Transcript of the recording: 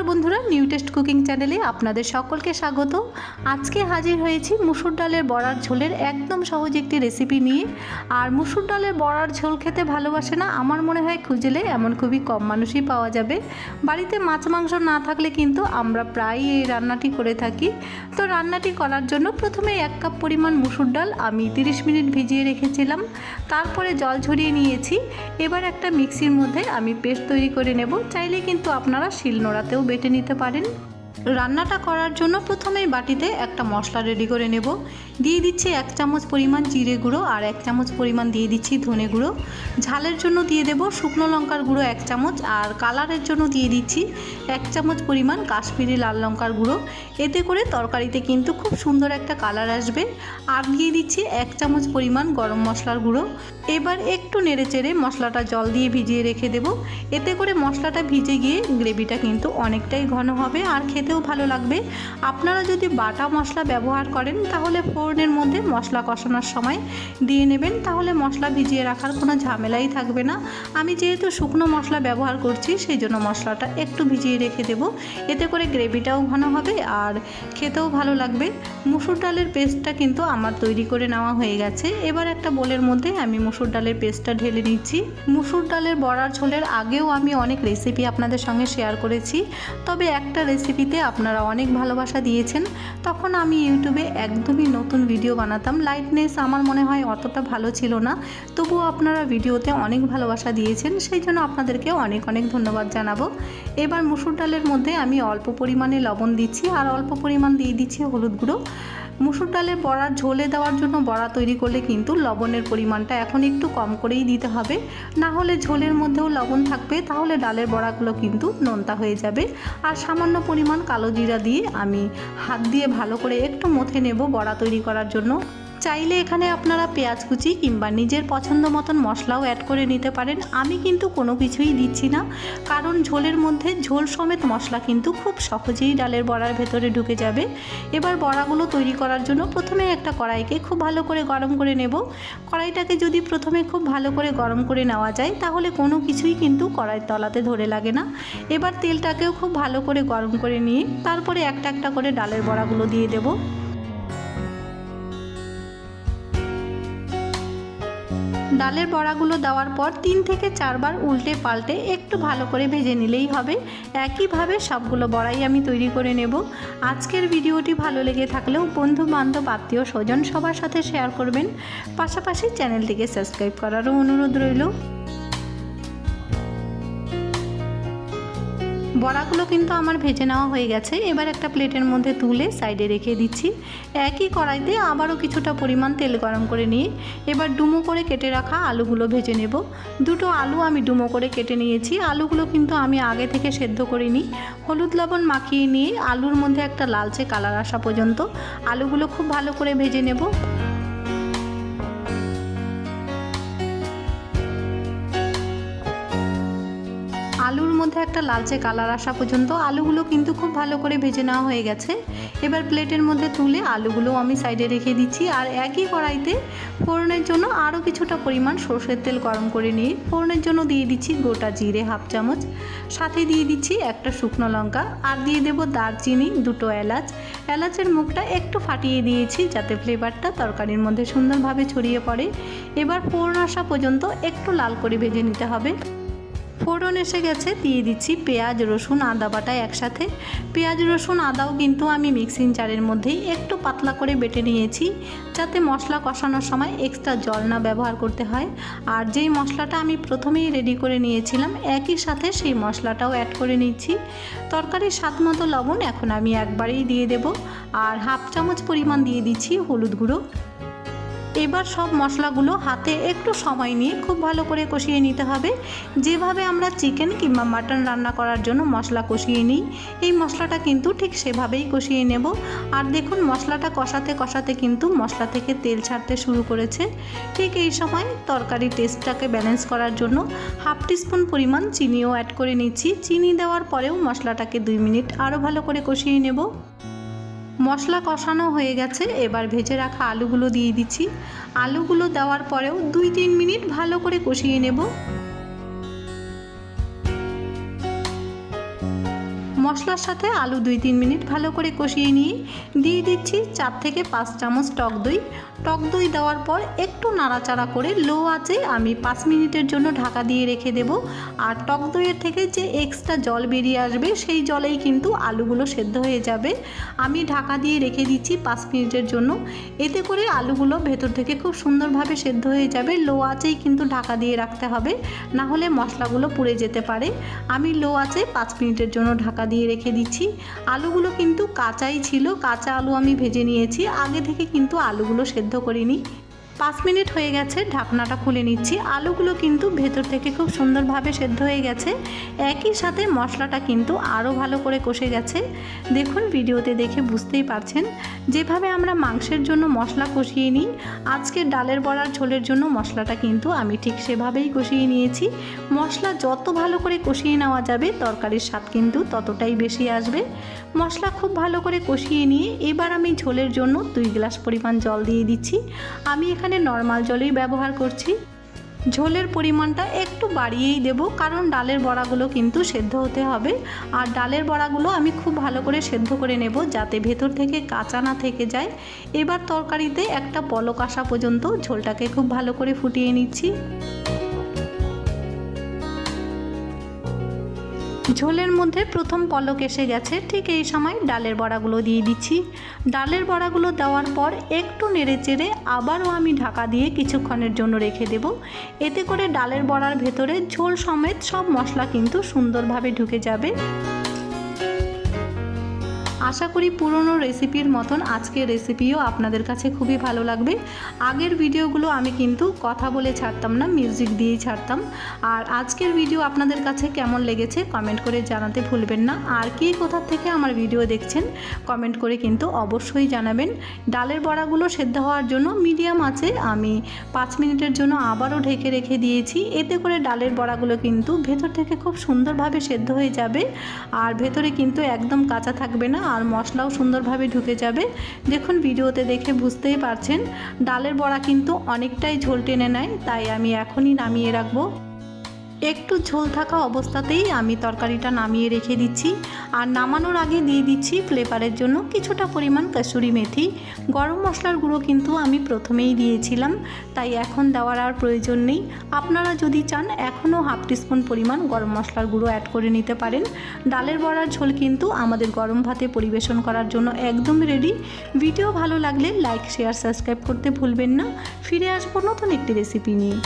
নমস্কার বন্ধুরা new test cooking চ্যানেলে আপনাদের সকলকে স্বাগত। আজকে হাজির হয়েছি মুসুর ডালের বড়ার ঝোলের একদম সহজ একটি রেসিপি নিয়ে। আর মুসুর ডালের বড়ার ঝোল খেতে ভালোবাসে না, আমার মনে হয় খুঁজলে এমন খুবই কম মানুষই পাওয়া যাবে। বাড়িতে মাছ মাংস না থাকলে কিন্তু আমরা প্রায়ই এই রান্নাটি করে থাকি। তো রান্নাটি করার জন্য প্রথমে এক কাপ পরিমাণ মুসুর ডাল আমি 30 মিনিট ভিজিয়ে রেখেছিলাম। তারপরে জল ঝরিয়ে নিয়েছি। এবার একটা মিক্সির মধ্যে আমি পেস্ট তৈরি করে নেব। চাইলে কিন্তু আপনারা শিলনোড়াতেও বেটে নিতে পারেন। রান্নাটা করার জন্য প্রথমেই বাটিতে একটা মশলা রেডি করে নেব। দিয়ে দিচ্ছি এক চামচ পরিমাণ জিরে গুঁড়ো আর এক চামচ পরিমাণ দিয়ে দিচ্ছি ধনে গুঁড়ো। ঝালের জন্য দিয়ে দেব শুকনো লঙ্কার গুঁড়ো এক চামচ আর কালারের জন্য দিয়ে দিচ্ছি এক চামচ পরিমাণ কাশ্মীরি লাল লঙ্কার গুঁড়ো। এতে করে তরকারিতে কিন্তু খুব সুন্দর একটা কালার আসবে। আর দিয়ে দিচ্ছি এক চামচ পরিমাণ গরম মশলার গুঁড়ো। এবার একটু নেড়ে চেড়ে মশলাটা জল দিয়ে ভিজিয়ে রেখে দেব। এতে করে মশলাটা ভিজে গিয়ে গ্রেভিটা কিন্তু অনেকটাই ঘন হবে আর খেতেও ভালো লাগবে। আপনারা যদি বাটা মশলা ব্যবহার করেন, তাহলে ফোড়নের মধ্যে মশলা কষানোর সময় দিয়ে নেবেন। তাহলে মশলা ভিজিয়ে রাখার কোনো ঝামেলাই থাকবে না। আমি যেহেতু শুকনো মশলা ব্যবহার করছি, সেই জন্য মশলাটা একটু ভিজিয়ে রেখে দেব। এতে করে গ্রেভিটাও ঘন হবে আর খেতেও ভালো লাগবে। মুসুর ডালের পেস্টটা কিন্তু আমার তৈরি করে নেওয়া হয়ে গেছে। এবার একটা বোলের মধ্যে আমি মুসুর ডালের পেস্টটা ঢেলে নিচ্ছি। মুসুর ডালের বড়ার ঝোলের আগেও আমি অনেক রেসিপি আপনাদের সঙ্গে শেয়ার করেছি। তবে একটা রেসিপিতে আপনারা অনেক ভালোবাসা দিয়েছেন, তখন আমি ইউটিউবে একদমই নতুন ভিডিও বানাতাম। লাইটনেস আমার মনে হয় অতটা ভালো ছিল না, তবুও আপনারা ভিডিওতে অনেক ভালোবাসা দিয়েছেন, সেই জন্য আপনাদেরকে অনেক অনেক ধন্যবাদ জানাব। এবার মুসুর ডালের মধ্যে আমি অল্প পরিমাণে লবণ দিচ্ছি, আর অল্প পরিমাণ দিয়ে দিচ্ছি হলুদ গুঁড়ো। মুসুর ডালের বড়ার ঝোলে দেওয়ার জন্য বড়া তৈরি করলে কিন্তু লবণের পরিমাণটা এখন একটু কম করেই দিতে হবে। না হলে ঝোলের মধ্যেও লবণ থাকবে, তাহলে ডালের বড়াগুলো কিন্তু নোনতা হয়ে যাবে। আর সামান্য পরিমাণ কালো জিরা দিয়ে আমি হাত দিয়ে ভালো করে একটু মথে নেব বড়া তৈরি করার জন্য। চাইলে এখানে আপনারা পেঁয়াজ কুচি কিংবা নিজের পছন্দ মতন মশলাও অ্যাড করে নিতে পারেন। আমি কিন্তু কোনো কিছুই দিচ্ছি না, কারণ ঝোলের মধ্যে ঝোল সমেত মশলা কিন্তু খুব সহজেই ডালের বড়ার ভেতরে ঢুকে যাবে। এবার বড়াগুলো তৈরি করার জন্য প্রথমে একটা কড়াইকে খুব ভালো করে গরম করে নেব। কড়াইটাকে যদি প্রথমে খুব ভালো করে গরম করে নেওয়া যায়, তাহলে কোনো কিছুই কিন্তু কড়াইয়ের তলাতে ধরে লাগে না। এবার তেলটাকেও খুব ভালো করে গরম করে নিয়ে, তারপরে একটা একটা করে ডালের বড়াগুলো দিয়ে দেবো। ডালের বড়াগুলো দেওয়ার পর তিন থেকে চারবার উল্টে পাল্টে একটু ভালো করে ভেজে নিলেই হবে। একইভাবে সবগুলো বড়াই আমি তৈরি করে নেব। আজকের ভিডিওটি ভালো লেগে থাকলেও বন্ধু বান্ধব আত্মীয় স্বজন সবার সাথে শেয়ার করবেন। পাশাপাশি চ্যানেলটিকে সাবস্ক্রাইব করারও অনুরোধ রইল। বড়াগুলো কিন্তু আমার ভেজে নেওয়া হয়ে গেছে। এবার একটা প্লেটের মধ্যে তুলে সাইডে রেখে দিচ্ছি। একই কড়াইতে আবারও কিছুটা পরিমাণ তেল গরম করে নিয়ে এবার ডুমো করে কেটে রাখা আলুগুলো ভেজে নেব। দুটো আলু আমি ডুমো করে কেটে নিয়েছি। আলুগুলো কিন্তু আমি আগে থেকে সেদ্ধ করে নিই হলুদ লবণ মাখিয়ে নিয়ে আলুর মধ্যে একটা লালচে কালার আসা পর্যন্ত আলুগুলো খুব ভালো করে ভেজে নেব। মধ্যে একটা লালচে কালার আসা পর্যন্ত আলুগুলো কিন্তু খুব ভালো করে ভেজে নেওয়া হয়ে গেছে। এবার প্লেটের মধ্যে তুলে আলুগুলো আমি সাইডে রেখে দিচ্ছি আর একই কড়াইতে ফোড়নের জন্য আরও কিছুটা পরিমাণ সর্ষের তেল গরম করে নিয়ে ফোড়নের জন্য দিয়ে দিচ্ছি গোটা জিরে হাফ চামচ। সাথে দিয়ে দিচ্ছি একটা শুকনো লঙ্কা আর দিয়ে দেবো দারচিনি, দুটো এলাচ। এলাচের মুখটা একটু ফাটিয়ে দিয়েছি যাতে ফ্লেভারটা তরকারির মধ্যে সুন্দরভাবে ছড়িয়ে পড়ে। এবার ফোড়ন আসা পর্যন্ত একটু লাল করে ভেজে নিতে হবে। ফোড়ন এসে গেছে, দিয়ে দিচ্ছি পেঁয়াজ, রসুন, আদা বাটা একসাথে। পেঁয়াজ, রসুন, আদাও কিন্তু আমি মিক্সিং জারের মধ্যেই একটু পাতলা করে বেটে নিয়েছি, যাতে মশলা কষানোর সময় এক্সট্রা জল না ব্যবহার করতে হয়। আর যেই মশলাটা আমি প্রথমেই রেডি করে নিয়েছিলাম, একই সাথে সেই মশলাটাও অ্যাড করে নিচ্ছি। তরকারির স্বাদ মতো লবণ এখন আমি একবারেই দিয়ে দেব। আর হাফ চামচ পরিমাণ দিয়ে দিচ্ছি হলুদ গুঁড়ো। এবার সব মশলাগুলো হাতে একটু সময় নিয়ে খুব ভালো করে কষিয়ে নিতে হবে। যেভাবে আমরা চিকেন কিংবা মাটন রান্না করার জন্য মশলা কষিয়ে নিই, এই মশলাটা কিন্তু ঠিক সেভাবেই কষিয়ে নেব। আর দেখুন, মশলাটা কষাতে কষাতে কিন্তু মশলা থেকে তেল ছাড়তে শুরু করেছে। ঠিক এই সময় তরকারি টেস্টটাকে ব্যালেন্স করার জন্য হাফ টিস্পুন পরিমাণ চিনিও অ্যাড করে নিচ্ছি। চিনি দেওয়ার পরেও মশলাটাকে দুই মিনিট আরও ভালো করে কষিয়ে নেব। মশলা কষানো হয়ে গেছে। এবার ভেজে রাখা আলুগুলো দিয়ে দিচ্ছি। আলুগুলো দেওয়ার পরেও দুই তিন মিনিট ভালো করে কষিয়ে নেব। মশলার সাথে আলু দুই তিন মিনিট ভালো করে কষিয়ে নিয়ে দিয়ে দিচ্ছি চার থেকে পাঁচ চামচ টক দই। টক দই দেওয়ার পর একটু নাড়াচাড়া করে লো আছে আমি পাঁচ মিনিটের জন্য ঢাকা দিয়ে রেখে দেব। আর টক দইয়ের থেকে যে এক্সট্রা জল বেরিয়ে আসবে সেই জলেই কিন্তু আলুগুলো সেদ্ধ হয়ে যাবে। আমি ঢাকা দিয়ে রেখে দিচ্ছি পাঁচ মিনিটের জন্য। এতে করে আলুগুলো ভেতর থেকে খুব সুন্দরভাবে সেদ্ধ হয়ে যাবে। লো আঁচেই কিন্তু ঢাকা দিয়ে রাখতে হবে। না হলে মশলাগুলো পুড়ে যেতে পারে। আমি লো আঁচে পাঁচ মিনিটের জন্য ঢাকা দিয়ে রেখে দিচ্ছি। আলুগুলো কিন্তু কাঁচাই ছিল, কাঁচা আলু আমি ভেজে নিয়েছি। আগে থেকে কিন্তু আলুগুলো সেদ্ধ করিনি। পাঁচ মিনিট হয়ে গেছে, ঢাকনাটা খুলে নিচ্ছি। আলুগুলো কিন্তু ভেতর থেকে খুব সুন্দরভাবে সেদ্ধ হয়ে গেছে। একই সাথে মশলাটা কিন্তু আরও ভালো করে কষে গেছে। দেখুন, ভিডিওতে দেখে বুঝতেই পারছেন। যেভাবে আমরা মাংসের জন্য মশলা কষিয়ে নিই আজকের ডালের বড়ার ঝোলের জন্য মশলাটা কিন্তু আমি ঠিক সেভাবেই কষিয়ে নিয়েছি। মশলা যত ভালো করে কষিয়ে নেওয়া যাবে, তরকারির স্বাদ কিন্তু ততটাই বেশি আসবে। মশলা খুব ভালো করে কষিয়ে নিয়ে এবার আমি ঝোলের জন্য দুই গ্লাস পরিমাণ জল দিয়ে দিচ্ছি। আমি এখানে নর্মাল জলেই ব্যবহার করছি। ঝোলের পরিমাণটা একটু বাড়িয়েই দেব, কারণ ডালের বড়াগুলো কিন্তু সেদ্ধ হতে হবে। আর ডালের বড়াগুলো আমি খুব ভালো করে সেদ্ধ করে নেব, যাতে ভেতর থেকে কাঁচা না থেকে যায়। এবার তরকারিতে একটা পলক আসা পর্যন্ত ঝোলটাকে খুব ভালো করে ফুটিয়ে নিচ্ছি। ঝোলের মধ্যে প্রথম পলক এসে গেছে, ঠিক এই সময় ডালের বড়াগুলো দিয়ে দিচ্ছি। ডালের বড়াগুলো দেওয়ার পর একটু নেড়ে চেড়ে আবারও আমি ঢাকা দিয়ে কিছুক্ষণের জন্য রেখে দেব। এতে করে ডালের বড়ার ভেতরে ঝোল সমেত সব মশলা কিন্তু সুন্দরভাবে ঢুকে যাবে। আশা করি পুরনো রেসিপির মতন আজকের রেসিপিও আপনাদের কাছে খুবই ভালো লাগবে। আগের ভিডিওগুলো আমি কিন্তু কথা বলে ছাড়তাম না মিউজিক দিয়েই ছাড়তাম। আর আজকের ভিডিও আপনাদের কাছে কেমন লেগেছে কমেন্ট করে জানাতে ভুলবেন না। আর কে কোথা থেকে আমার ভিডিও দেখছেন কমেন্ট করে কিন্তু অবশ্যই জানাবেন। ডালের বড়াগুলো সেদ্ধ হওয়ার জন্য মিডিয়াম আছে, আমি পাঁচ মিনিটের জন্য আবারও ঢেকে রেখে দিয়েছি। এতে করে ডালের বড়াগুলো কিন্তু ভেতর থেকে খুব সুন্দরভাবে সেদ্ধ হয়ে যাবে। আর ভেতরে কিন্তু একদম কাঁচা থাকবে না। আর মশলাও সুন্দরভাবে ঢুকে যাবে। দেখুন, ভিডিওতে দেখে বুঝতেই পারছেন, ডালের বড়া কিন্তু অনেকটাই ঝোল টেনে নেয়, তাই আমি এখনই নামিয়ে রাখব। একটু ঝোল থাকা অবস্থাতেই আমি তরকারিটা নামিয়ে রেখে দিচ্ছি। আর নামানোর আগে দিয়ে দিচ্ছি ফ্লেভারের জন্য কিছুটা পরিমাণ কাসুরি মেথি। গরম মশলার গুঁড়ো কিন্তু আমি প্রথমেই দিয়েছিলাম, তাই এখন দেওয়ার আর প্রয়োজন নেই। আপনারা যদি চান, এখনও হাফ টিস্পুন পরিমাণ গরম মশলার গুঁড়ো অ্যাড করে নিতে পারেন। ডালের বড়ার ঝোল কিন্তু আমাদের গরম ভাতে পরিবেশন করার জন্য একদম রেডি ভিডিও ভালো লাগলে লাইক শেয়ার সাবস্ক্রাইব করতে ভুলবেন না। ফিরে আসব নতুন একটি রেসিপি নিয়ে।